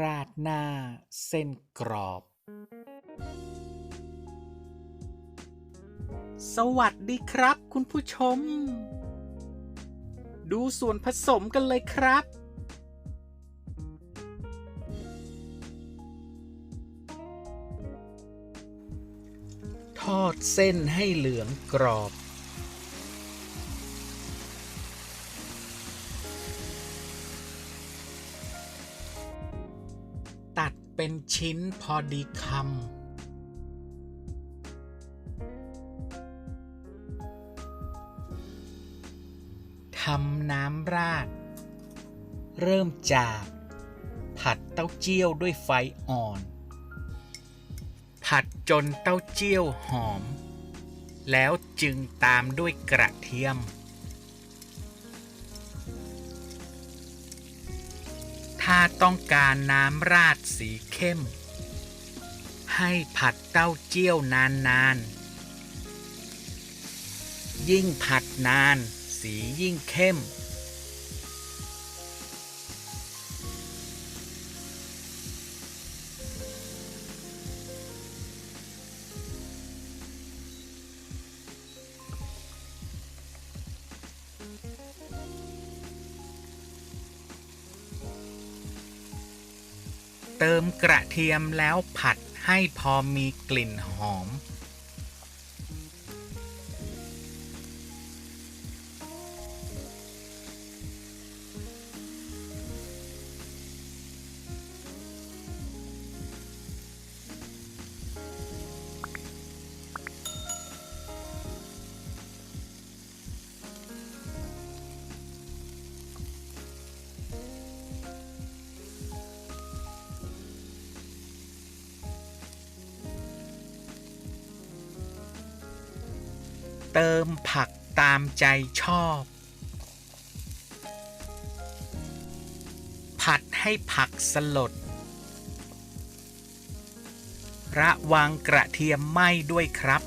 ราดหน้าเส้นกรอบ สวัสดีครับ คุณผู้ชม ดูส่วนผสมกันเลยครับ ทอดเส้นให้เหลืองกรอบ เป็นชิ้นพอดีคำ ทำน้ำราด เริ่มจาก ผัดเต้าเจี้ยวด้วยไฟอ่อน ผัดจนเต้าเจี้ยวหอม แล้วจึงตามด้วยกระเทียม ถ้าต้องการน้ำราดสีเข้ม ให้ผัดเต้าเจี้ยวนานๆยิ่งผัดนาน สียิ่งเข้ม เติมกระเทียมแล้วผัดให้พอมีกลิ่นหอม เติมผักตามใจชอบ ผัดให้ผักสลด ระวังกระเทียมไหม้ด้วยครับ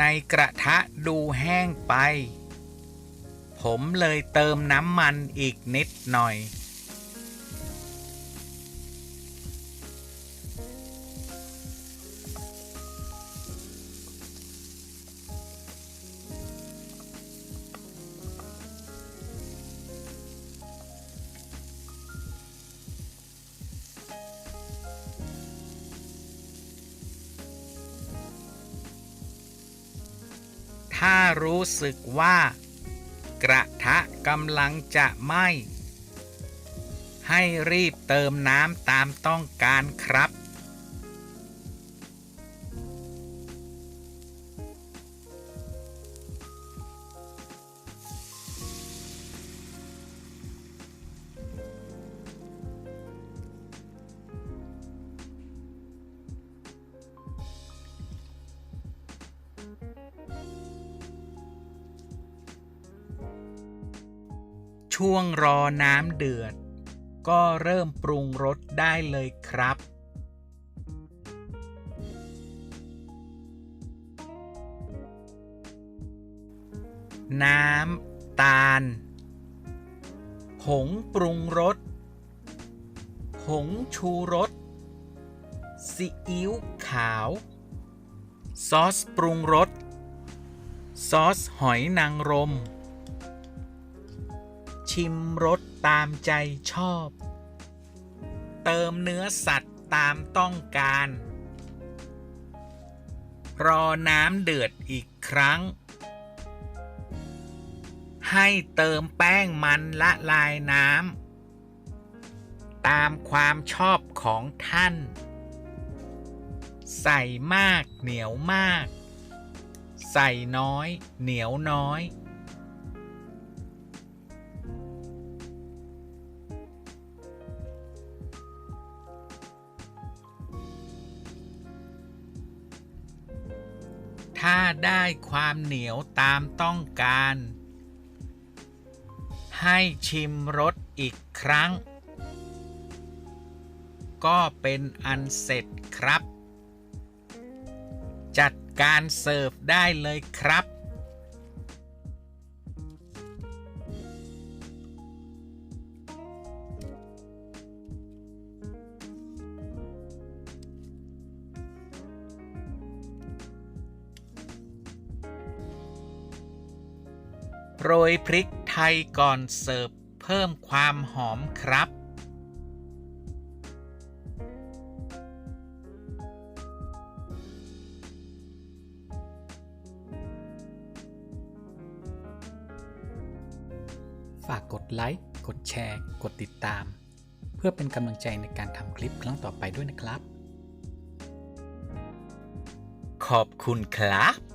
ในกระทะดูแห้งไป ผมเลยเติมน้ำมันอีกนิดหน่อย ถ้ารู้สึกว่า กระทะกำลังจะไหม้ให้รีบเติมน้ำตามต้องการครับ ช่วงรอน้ำเดือด ก็เริ่มปรุงรสได้เลยครับ น้ำ ตาล ผงปรุงรส ผงชูรส ซีอิ๊วขาว ซอสปรุงรส ซอสหอยนางรม ชิมรสตามใจชอบ เติมเนื้อสัตว์ตามต้องการ รอน้ำเดือดอีกครั้ง ให้เติมแป้งมันละลายน้ำตามความชอบของท่าน ใส่มากเหนียวมาก ใส่น้อยเหนียวน้อย ถ้าได้ความเหนียวตามต้องการ ให้ชิมรสอีกครั้ง ก็เป็นอันเสร็จครับ จัดการเสิร์ฟได้เลยครับ โรยพริกไทยก่อนเสิร์ฟเพิ่มความหอมครับ ฝากกดไลค์ กดแชร์ กดติดตาม เพื่อเป็นกำลังใจในการทำคลิปครั้งต่อไปด้วยนะครับ ขอบคุณครับ